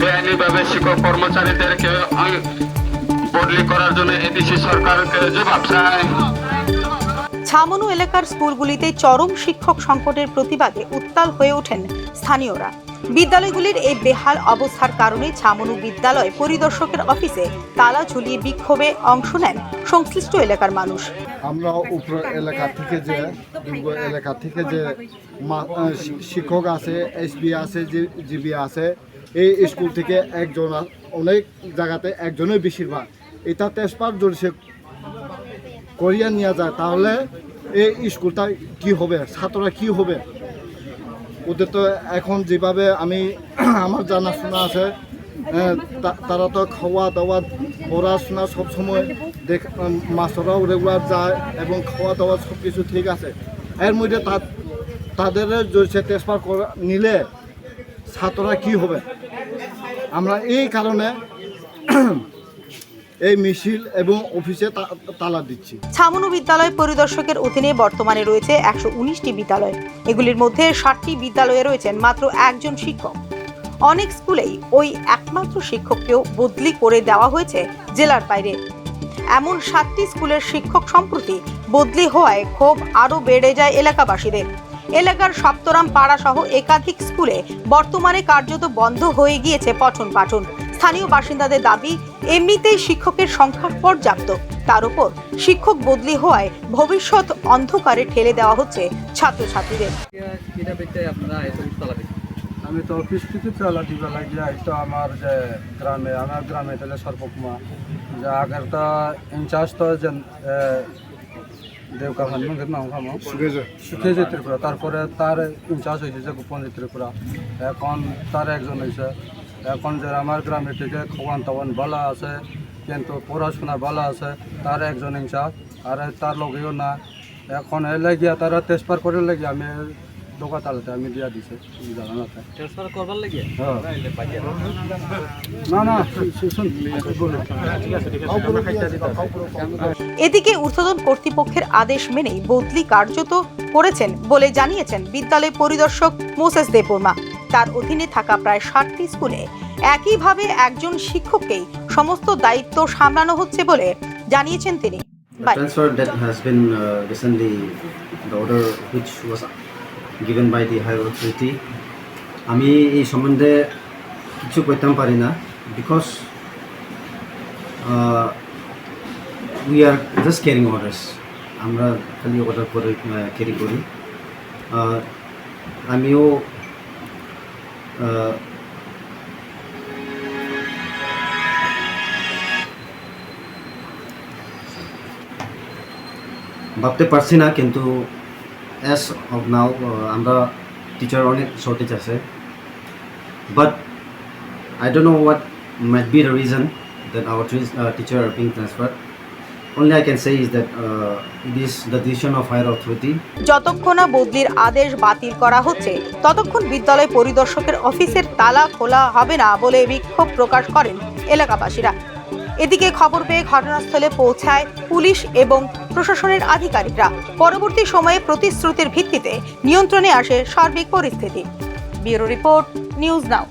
বেআইনিভাবে শিক্ষক কর্মচারীদেরকে বদলি করার জন্য সরকারকে জবাব ছামনু এলাকার স্কুলগুলিতে চরম শিক্ষক সংকটের প্রতিবাদে উত্তাল হয়ে ওঠেন স্থানীয়রা। বিদ্যালয়গুলির এই বেহাল অবস্থার কারণে ছামনু বিদ্যালয় পরিদর্শকের অফিসে তালা ঝুলিয়ে বিক্ষোভে অংশ নেন সংশ্লিষ্ট এলাকার মানুষ। আমরা উপর এলাকা থেকে যে এলাকা থেকে যে শিক্ষক আছে এসবি আছে জিবি আছে, এই স্কুল থেকে একজন অনেক জায়গাতে একজনের বেশিরভাগ। এটা তেজপাত যদি সে করিয়া নিয়ে যায়, তাহলে এই স্কুলটা কি হবে? ছাত্ররা কি হবে? ওদের তো এখন যেভাবে আমি আমার জানাশোনা আছে তা- তারা তো খাওয়া দাওয়া, পড়াশোনা সবসময় দেখ মাস্টাররাও রেগুলার যায় এবং খাওয়া দাওয়া সব কিছু ঠিক আছে। এর মধ্যে তাদের যদি সে ট্রান্সফার করা, নিলে ছাত্ররা কি হবে? আমরা এই কারণে এই মিছিল এবং অফিসে তালা দিচ্ছি। ছামনু বিদ্যালয় পরিদর্শকের অধীনে বর্তমানে রয়েছে একশো উনিশটি বিদ্যালয়। এগুলির মধ্যে ষাটটি বিদ্যালয়ে রয়েছেন মাত্র একজন শিক্ষক। অনেক স্কুলেই ওই একমাত্র শিক্ষককেও বদলি করে দেওয়া হয়েছে জেলার বাইরে। এমন সাতটি স্কুলের শিক্ষক সম্প্রতি বদলি হওয়ায় ক্ষোভ আরও বেড়ে যায় এলাকাবাসীদের। এলাকার সপ্তরাম পাড়া সহ একাধিক স্কুলে বর্তমানে কার্যত বন্ধ হয়ে গিয়েছে পঠন পাঠন। স্থানীয় বাসিন্দাদের দাবি এমনিতেই শিক্ষকের সংখ্যা পর্যাপ্ত। তার উপর শিক্ষক বদলি হওয়ায় ভবিষ্যৎ অন্ধকারে ঠেলে দেওয়া হচ্ছে ছাত্রছাত্রীদের। আমি তো অফিস থেকে চালা দিবে লাগিয়া তো আমার যে গ্রামে আমার গ্রামে তাহলে সর্বকুমা যে আগের তো ইনচার্জ তো যে দেবকা ভান মন্দির নাম খামো। সুখে যে ত্রিপুরা তারপরে তার ইনচার্জ হয়েছে যে গোপন ত্রিপুরা এখন তার একজন হয়েছে এখন যে আমার গ্রামে থেকে খাওয়ান টাওয়ান ভালো আছে কিন্তু পড়াশোনা ভালো আছে তার একজন ইনচার্জ আর তার লগেও না। এখন এ লাগিয়া তারা তেজপার করে লাগিয়া আমি দোকা তালাতে আমি দিয়া দিছে জানাতে ট্রান্সফার করবার লাগে হ্যাঁ। না না এদিকে ঊর্ধ্বতন কর্তৃপক্ষের আদেশ মেনেই বদলি কার্যত করেছেন বলে জানিয়েছেন বিদ্যালয় পরিদর্শক মোসেস দেববর্মা। তার অধীনে থাকা প্রায় ষাটটি স্কুলে একইভাবে একজন শিক্ষককেই সমস্ত দায়িত্ব সামলানো হচ্ছে বলে জানিয়েছেন তিনি। Uh, আমি এই সম্বন্ধে কিছু করতাম পারি না because we are just carrying orders আমরা খালি অর্ডার করে ক্যারি করি। আমিও ভাবতে পারছি না কিন্তু অ্যাজ অফ নাও আমরা টিচার অনেক শর্টেজ আছে but I don't know what might be the reason that our teacher are being transfer only I can say is that uh, it is the decision of higher authority. যতক্ষণ না বদলির আদেশ বাতিল করা হচ্ছে ততক্ষণ বিদ্যালয় পরিদর্শকের অফিসের তালা খোলা হবে না বলে বিক্ষোভ প্রকাশ করেন এলাকাবাসীরা। এদিকে খবর পেয়ে ঘটনাস্থলে পৌঁছায় পুলিশ এবং প্রশাসনের আধিকারিকরা। পরবর্তী সময়ে প্রতিশ্রুতির ভিত্তিতে নিয়ন্ত্রণে আসে সার্বিক পরিস্থিতি। Bureau report news now.